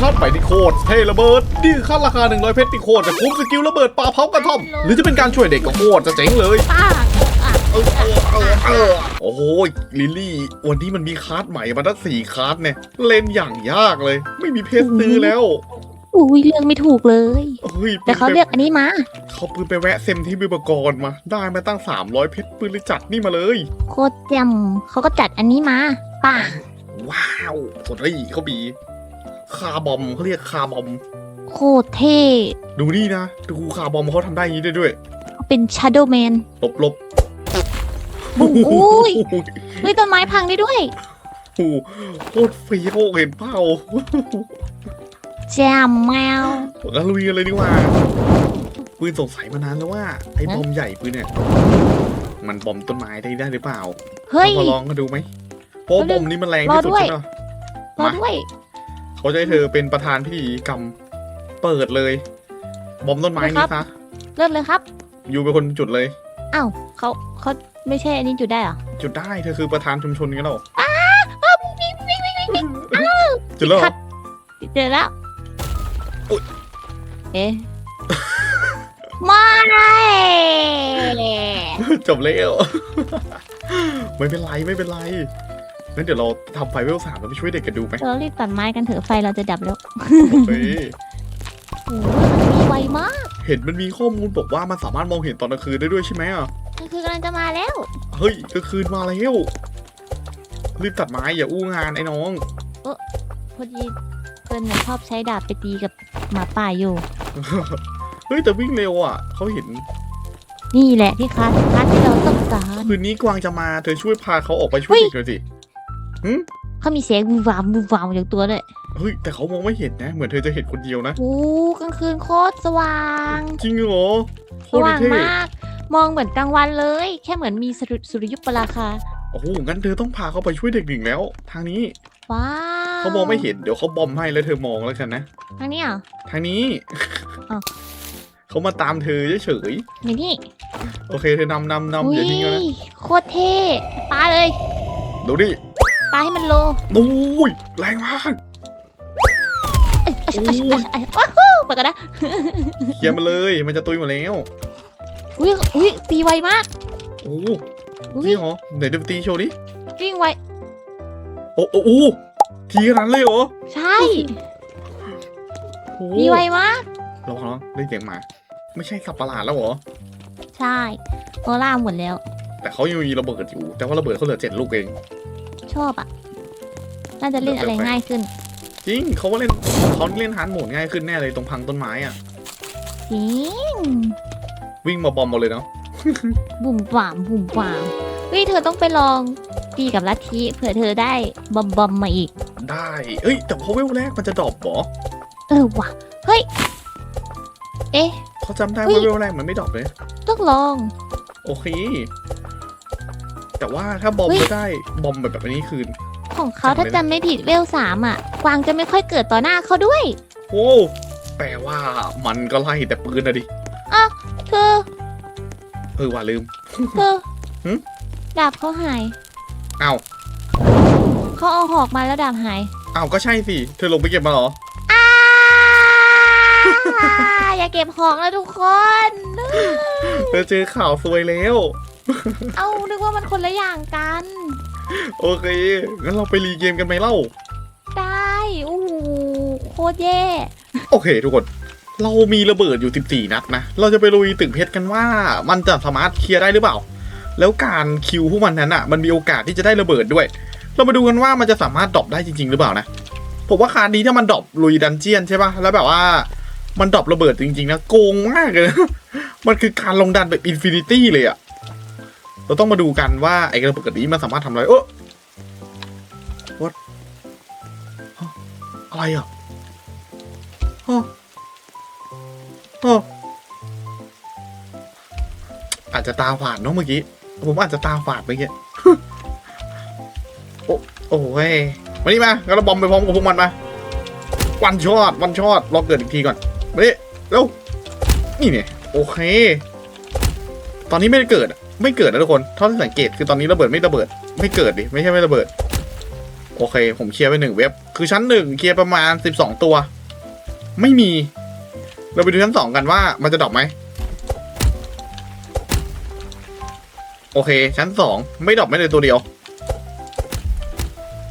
คัดใหม่ที่โคตรเท่ระเบิดนี่คือคัดราคา 100 เพชรที่โคตรจะคุ้มสกิลระเบิดปลาเผากระท่อม หรือจะเป็นการช่วยเด็กก็โคตรจะเจ๋งเลยป้าอะเออเออเออเออโอ้โหลิลลี่ วันนี้มันมีคัสใหม่มาตั้งสี่คัสเนี่ย เล่นอย่างยากเลย ไม่มีเพชรซื้อแล้วอุ้ยเรื่องไม่ถูกเลยเฮ้ยแต่เขาเลือกอันนี้มาเขาปืนไปแวะเซมที่บิบกรมา ได้มาตั้ง 300 เพชรปืนเลยจัดนี่มาเลย โคตรแจ่มเขาก็จัดอันนี้มาป้าว้าวสดที่เขาบี คาร์บอมเขาเรียกคาร์บอม โคตรเท่ดูนี่นะ ดูคาร์บอมเขาทำได้อย่างนี้ได้ด้วยเป็นชาโดว์แมนลบลบบุ้งอุ้ยเฮ้ยต้นไม้พังได้ด้วยโอ้โหโคตรเฟี้ยวเห็นเปล่าแจ่มแมวแล้วลุยกันเลยดีกว่า ปืนสงสัยมานานแล้วว่า ไอ้บอมใหญ่ปืนเนี่ย มันบอมต้นไม้ได้ได้หรือเปล่าเฮ้ยเรามาลองกันดูไหมเพราะว่าบอมนี้มันแรงที่สุดรอด้วยใช่ไหมรอด้วย เขาจะให้เธอเป็นประธานพิธีกรรมเปิดเลย บอมต้นไม้นี้ซะเริ่มเลยครับ อยู่เป็นคนจุดเลยอ้าวเขาเขาไม่ใช่อันนี้จุดได้เหรอจุดได้เธอคือประธานชุมชนกันหรออ้าววิ่งวิ่งวิ่งวิ่งวิ่งจุดแล้วเหรคัอดเจอแล้วอุ๊ยเอ๊ะไม่จบแล้วไม่เป็นไรไม่เป็นไร งั้นเดี๋ยวเราทำไฟเวลสามแล้วไปช่วยเด็กกันดูไหมเรารีบตัดไม้กันเถอะไฟเราจะดับแล้วเฮ้ยโอ้ยมันมีไวมากเห็นมันมีข้อมูลบอกว่ามันสามารถมองเห็นตอนกลางคืนได้ด้วยใช่ไหมอะก็คือกำลังจะมาแล้ว เฮ้ยกลางคืนมาแล้ว รีบตัดไม้อย่าอู้งานไอ้น้อง พอดีเฟิร์นน่ะชอบใช้ดาบไปตีกับหมาป่าอยู่ เฮ้ยแต่วิ่งเร็วอะเขาเห็น นี่แหละที่คัสคัสที่เราต้องการ คืนนี้กวางจะมาเธอช่วยพาเขาออกไปช่วยเฮ้ย เด็กหน่อยสิ เขามีเสียงบูมวามบูมวามจากตัวเลยเฮ้ยแต่เขามองไม่เห็นนะ เหมือนเธอจะเห็นคนเดียวนะ โอ้กลางคืนโคตรสว่างจริงเหรอโคสตรว่างเท่มาก มองเหมือนกลางวันเลย แค่เหมือนมีสุริสุริยุปราคา โอ้โหงั้นเธอต้องพาเขาไปช่วยเด็กหนึ่งแล้ว ทางนี้ว้าวเขามองไม่เห็นเดี๋ยวเขาบอมให้แล้วเธอมองแล้วกันนะ ทางนี้เหรอ ทางนี้อ้าว เขามาตามเธอเฉยนี่นี่ๆโอเคเธอนำนำนำอุ้อย่าทิ้งกันนะยโคตรเท่ปาเลย ดูดิ ปาให้มันโลโอ้ยแรงมากเอ้ยโอ้เอ้ยยเอ้ยเอ้ยว้าวไปกันนะเคลียร์มาเลย มันจะตุยหมดแล้วอุ้ยอุ้ยตีไวมากโอ้อุ้ยนี่เหรอไหนดูตีโชว์ดิวิ่งไวโอ้โอ้โอ้ทีขนาดนั้นเลยเหรอใช่โอ้ตีไวมากระวังนะได้เสียงหมา ไม่ใช่สับประหลาดแล้วเหรอใช่โอล่าหมดแล้ว แต่เขายังมีระเบิดอยู่ แต่ว่าระเบิดเขาเหลือเจ็ดลูกเอง ชอบอะ น่าจะเล่นอะไรง่ายขึ้น จริงเขาว่าเล่นเขาเล่นฮาร์ดโหมดง่ายขึ้นแน่เลยตรงพังต้นไม้อะ จริง วิ่งมาบอมมาเลยเนาะ บุ่มหวามบุ่มหวามเฮ้ยเธอต้องไปลองตีกับลัทธิเผื่อเธอได้บอมบอมมาอีก ได้ เอ้ย แต่พอเวลแรกมันจะดรอปเหรอเออว่ะ เฮ้ย เอ๊ะ เขาจำได้เฮ้ว่าย เวลแรกมันไม่ดรอปเลย ต้องลอง โอเค แต่ว่าถ้าบอมเฮ้ยก็ได้บอมแบบแบบนี้คืนของเขาจำไม่ถ้าได้จำไม่ผิดเวลสามอะ กวางจะไม่ค่อยเกิดต่อหน้าเขาด้วย โอ้แปลว่ามันก็ไล่แต่ปืนนะดิเธอเออว่าลืม เธอหึ ดาบเขาหาย อ้าวเขาเอาหอกมาแล้วดาบหายอ้าวก็ใช่สิ เธอลงไปเก็บมาเหรออ้าอย่าเก็บหอกแล้วทุกคน เธอเจอข่าวซวยแล้ว เอานึกว่ามันคนละอย่างกัน โอเค งั้นเราไปรีเกมกันไหมเล่า ได้โอ้โหโคตรแย่ โอเค ทุกคน เรามีระเบิดอยู่ 14 นัดนะ เราจะไปลุยตึกเพชรกันว่า มันจะสามารถเคลียร์ได้หรือเปล่า แล้วการคิวพวกมันนั้นอะ มันมีโอกาสที่จะได้ระเบิดด้วย เรามาดูกันว่ามันจะสามารถดรอปได้จริง ๆ หรือเปล่านะ ผมว่าคาร์ดนี้ถ้ามันดรอปลุยดันเจียนใช่ปะแล้วแบบว่ามันดรอประเบิดจริงๆนะโกงมากเลยนะมันคือการลงดันแบบอินฟินิตี้เลยอะ เราต้องมาดูกันว่าไอ้ระเบิดนี้มันสามารถทำอะไรเออ what ฮะอะไรอะฮะฮะอาจจะตาฝาดเนาะเมื่อกี้ ผมอาจจะตาฝาดเมื่อกี้โอ้โอ้เว้ยมานี่มางั้นเราบอมไปพร้อมกับพวกมันมา วันชอตวันชอตรอเกิดอีกทีก่อนมาดิเร็วนี่เนี่ยโอเค ตอนนี้ไม่ได้เกิดอะ ไม่เกิดนะทุกคนเท่าที่สังเกตคือตอนนี้ระเบิดไม่ระเบิด ไม่เกิดดิไม่ใช่ไม่ระเบิด โอเค ผมเคลียร์ไปหนึ่งเว็บ คือชั้นหนึ่งเคลียร์ประมาณสิบสองตัว ไม่มี เราไปดูชั้นสองกันว่ามันจะดรอปไหมโอเค ชั้นสองไม่ดรอปไม่เลยตัวเดียว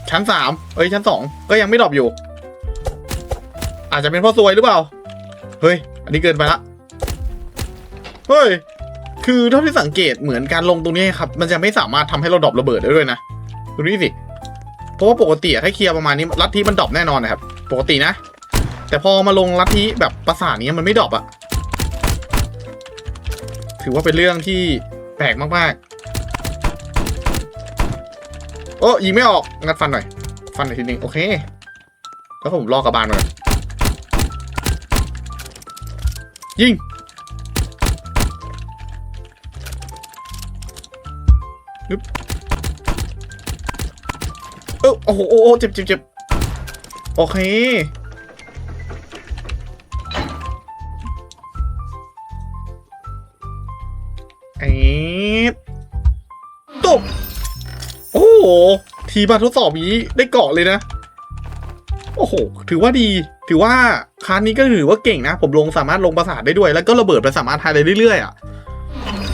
ชั้นสามเอ้ยชั้นสองก็ยังไม่ดรอปอยู่ อาจจะเป็นเพ่อซวยหรือเปล่า เฮ้ย อันนี้เกินไปละ เฮ้ย คือเท่าที่สังเกตเหมือนการลงตรงนี้ครับ มันจะไม่สามารถทำให้เราดรอประเบิดได้ด้วยนะ ดูนี่สิ เพราะว่าปกติอะถ้าเคลียร์ประมาณนี้ลัทธิมันดรอปแน่นอนนะครับ ปกตินะ แต่พอมาลงลัทธิแบบประสาทนี้มันไม่ดรอปอะถือว่าเป็นเรื่องที่แปลกมากๆ โอ้ยิงไม่ออก งัดฟันหน่อย ฟันหน่อยทีนึงโอเค แล้วผมลอกกระบาลมายิง เออโอ้โหโอ้โหเจ็บเจ็บเจ็บโอเคเอ๊ะตบโอ้โห ทีมาทดสอบนี้ได้เกาะเลยนะ โอ้โห ถือว่าดี ถือว่าคานนี้ก็ถือว่าเก่งนะ ผมลงสามารถลงประสาทได้ด้วย แล้วก็ระเบิดไปสามารถทายได้เรื่อยๆอะ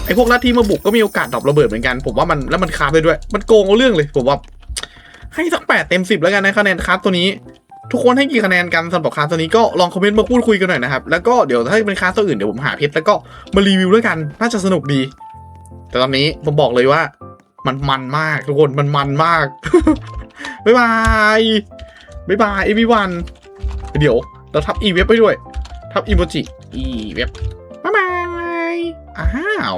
อ้พวกลัทธิมาบุกก็มีโอกาสดรอประเบิดเหมือนกัน ผมว่ามันแล้วมันคาได้ด้วย มันโกงเอาเรื่องเลย ผมว่า ให้สักแปดเต็มสิบแล้วกันนะคะแนนคาร์ฟตัวนี้ ทุกคนให้กี่คะแนนกันสำหรับคาร์ฟตัวนี้ก็ลองคอมเมนต์มาพูดคุยกันหน่อยนะครับ แล้วก็เดี๋ยวถ้าเป็นคาร์ฟตัวอื่นเดี๋ยวผมหาเพชรแล้วก็มารีวิวด้วยกัน น่าจะสนุกดี แต่ตอนนี้ผมบอกเลยว่า มันมันมากทุกคนมันมันมากบ๊ายบายบ๊ายบายเอวีวันเดี๋ยวเราทับอีเว็บไปด้วย ทับอีโมจิอีเว็บบ๊ายบายอ้าว